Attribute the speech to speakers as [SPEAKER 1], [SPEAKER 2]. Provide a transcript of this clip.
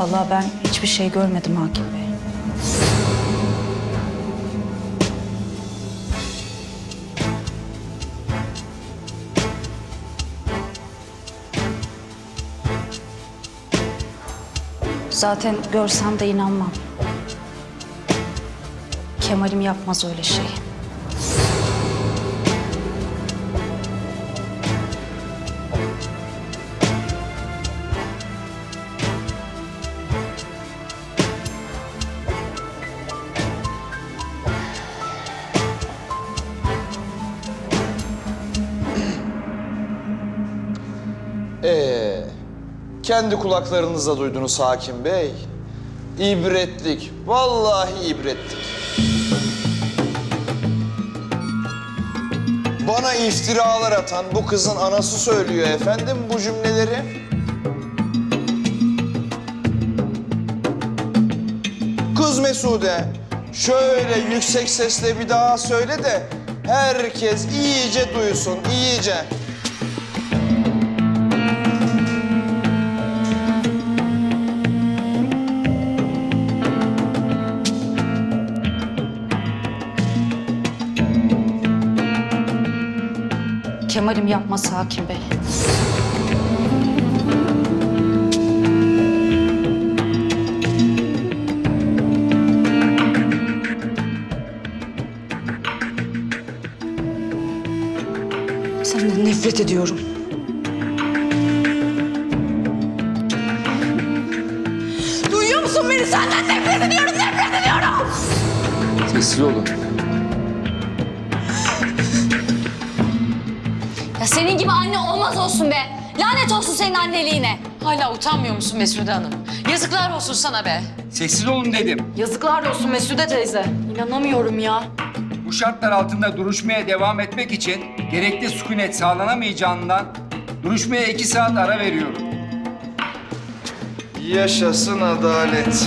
[SPEAKER 1] Vallahi ben hiçbir şey görmedim hakim bey. Zaten görsem de inanmam. Kemal'im yapmaz öyle şey.
[SPEAKER 2] Ee, kendi kulaklarınızla duydunuz hakim bey. İbretlik, vallahi ibretlik. Bana iftiralar atan bu kızın anası söylüyor efendim bu cümleleri. Kız Mesude, şöyle yüksek sesle bir daha söyle de herkes iyice duysun, iyice.
[SPEAKER 1] Kemal'im yapmaz hakim bey. Senden nefret ediyorum. Duyuyor musun beni? Senden nefret ediyorum, nefret ediyorum!
[SPEAKER 3] Sessiz olun.
[SPEAKER 4] Senin gibi anne olmaz olsun be. Lanet olsun senin anneliğine.
[SPEAKER 5] Hala utanmıyor musun Mesude Hanım? Yazıklar olsun sana be.
[SPEAKER 3] Sessiz olun dedim.
[SPEAKER 5] Yazıklar olsun Mesude teyze.
[SPEAKER 4] İnanamıyorum ya.
[SPEAKER 3] Bu şartlar altında duruşmaya devam etmek için gerekli sükunet sağlanamayacağından duruşmaya iki saat ara veriyorum.
[SPEAKER 2] Yaşasın adalet.